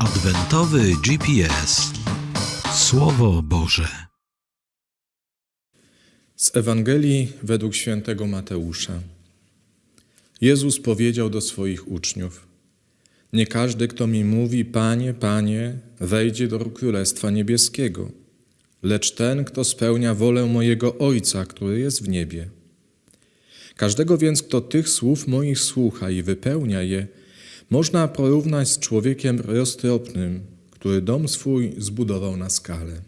Adwentowy GPS. Słowo Boże. Z Ewangelii według świętego Mateusza. Jezus powiedział do swoich uczniów: Nie każdy, kto mi mówi, Panie, Panie, wejdzie do Królestwa Niebieskiego, lecz ten, kto spełnia wolę mojego Ojca, który jest w niebie. Każdego więc, kto tych słów moich słucha i wypełnia je, można porównać z człowiekiem roztropnym, który dom swój zbudował na skale.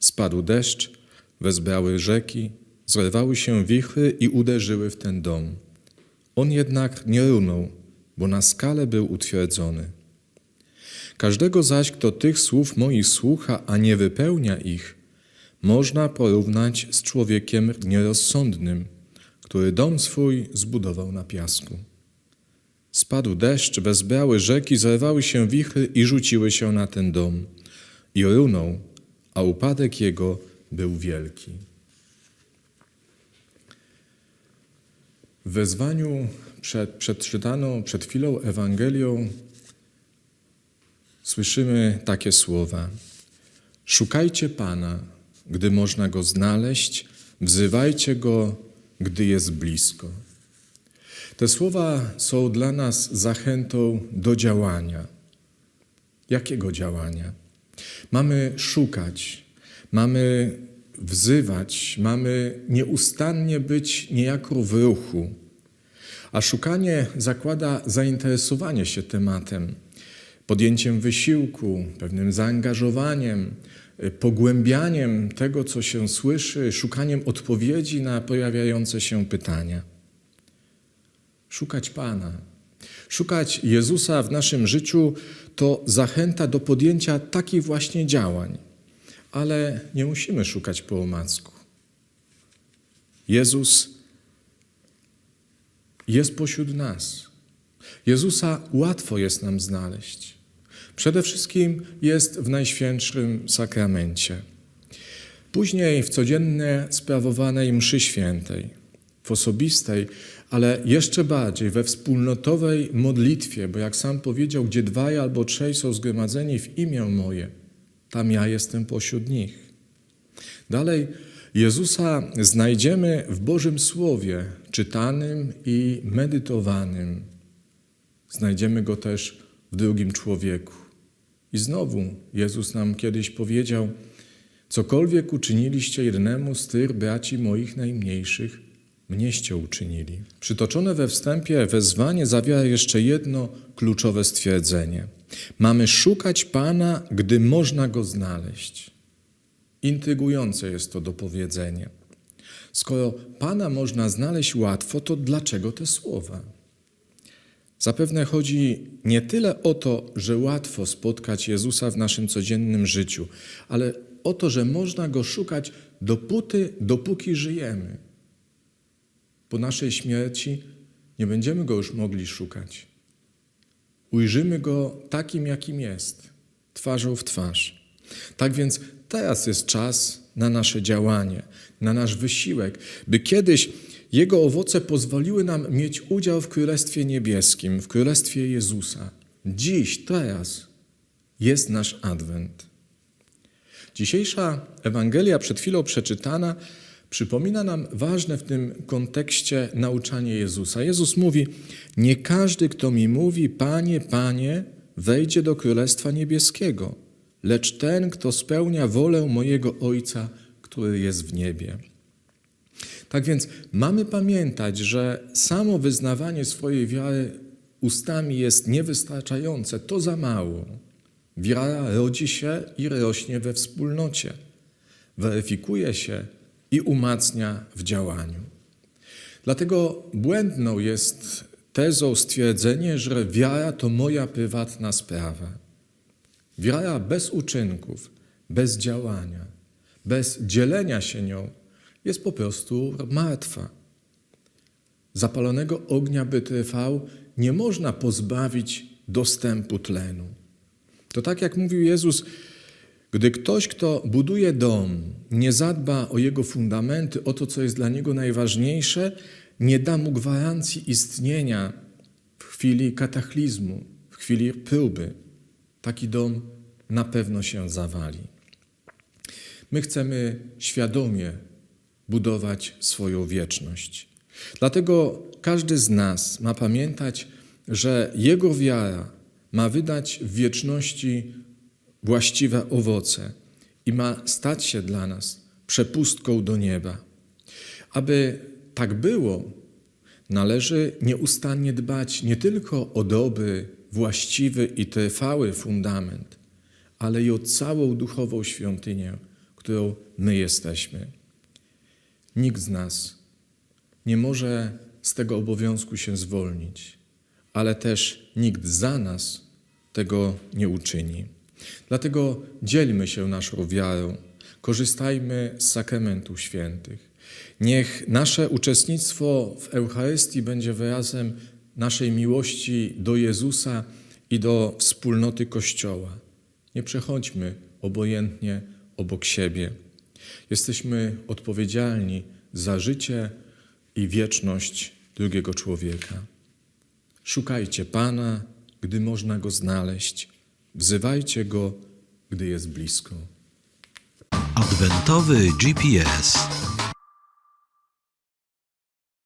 Spadł deszcz, wezbrały rzeki, zerwały się wichry i uderzyły w ten dom. On jednak nie runął, bo na skale był utwierdzony. Każdego zaś, kto tych słów moich słucha, a nie wypełnia ich, można porównać z człowiekiem nierozsądnym, który dom swój zbudował na piasku. Spadł deszcz, wezbrały rzeki, zerwały się wichry i rzuciły się na ten dom. I runął, a upadek jego był wielki. W wezwaniu przed, przeczytaną przed chwilą Ewangelią słyszymy takie słowa: Szukajcie Pana, gdy można go znaleźć, wzywajcie go, gdy jest blisko. Te słowa są dla nas zachętą do działania. Jakiego działania? Mamy szukać, mamy wzywać, mamy nieustannie być niejako w ruchu. A szukanie zakłada zainteresowanie się tematem, podjęciem wysiłku, pewnym zaangażowaniem, pogłębianiem tego, co się słyszy, szukaniem odpowiedzi na pojawiające się pytania. Szukać Pana, szukać Jezusa w naszym życiu to zachęta do podjęcia takich właśnie działań ale nie musimy szukać po omacku. Jezus jest pośród nas. Jezusa łatwo jest nam znaleźć. Przede wszystkim jest w Najświętszym Sakramencie. Później w codziennie sprawowanej mszy świętej, w osobistej, ale jeszcze bardziej we wspólnotowej modlitwie, bo jak sam powiedział, gdzie dwaj albo trzej są zgromadzeni w imię moje – tam ja jestem pośród nich. Dalej, Jezusa znajdziemy w Bożym Słowie, czytanym i medytowanym. Znajdziemy go też w drugim człowieku. I znowu Jezus nam kiedyś powiedział: Cokolwiek uczyniliście jednemu z tych braci moich najmniejszych, mnieście uczynili. Przytoczone we wstępie wezwanie zawiera jeszcze jedno kluczowe stwierdzenie – Mamy szukać Pana, gdy można Go znaleźć. Intrygujące jest to dopowiedzenie. Skoro Pana można znaleźć łatwo, to dlaczego te słowa? Zapewne chodzi nie tyle o to, że łatwo spotkać Jezusa w naszym codziennym życiu, ale o to, że można Go szukać dopóty, dopóki żyjemy. Po naszej śmierci nie będziemy Go już mogli szukać. Ujrzymy Go takim, jakim jest, twarzą w twarz. Tak więc teraz jest czas na nasze działanie, na nasz wysiłek, by kiedyś Jego owoce pozwoliły nam mieć udział w Królestwie Niebieskim, w Królestwie Jezusa. Dziś, teraz jest nasz Adwent. Dzisiejsza Ewangelia przed chwilą przeczytana przypomina nam ważne w tym kontekście nauczanie Jezusa. Jezus mówi: Nie każdy, kto mi mówi, Panie, Panie, wejdzie do Królestwa Niebieskiego, lecz ten, kto spełnia wolę mojego Ojca, który jest w niebie. Tak więc mamy pamiętać, że samo wyznawanie swojej wiary ustami jest niewystarczające, to za mało. Wiara rodzi się i rośnie we wspólnocie. Weryfikuje się i umacnia w działaniu. Dlatego błędną jest tezą stwierdzenie, że wiara to moja prywatna sprawa. Wiara bez uczynków, bez działania, bez dzielenia się nią jest po prostu martwa. Zapalonego ognia by trwał, nie można pozbawić dostępu tlenu. To tak jak mówił Jezus, gdy ktoś, kto buduje dom, nie zadba o jego fundamenty, o to, co jest dla niego najważniejsze, nie da mu gwarancji istnienia w chwili kataklizmu, w chwili próby. taki dom na pewno się zawali. My chcemy świadomie budować swoją wieczność. Dlatego każdy z nas ma pamiętać, że jego wiara ma wydać w wieczności właściwe owoce i ma stać się dla nas przepustką do nieba. Aby tak było, należy nieustannie dbać nie tylko o dobry, właściwy i trwały fundament, ale i o całą duchową świątynię, którą my jesteśmy. Nikt z nas nie może z tego obowiązku się zwolnić, ale też nikt za nas tego nie uczyni. Dlatego dzielmy się naszą wiarą, korzystajmy z sakramentów świętych. Niech nasze uczestnictwo w Eucharystii będzie wyrazem naszej miłości do Jezusa i do wspólnoty Kościoła. Nie przechodźmy obojętnie obok siebie. Jesteśmy odpowiedzialni za życie i wieczność drugiego człowieka. Szukajcie Pana, gdy można Go znaleźć. Wzywajcie Go, gdy jest blisko. Adwentowy GPS.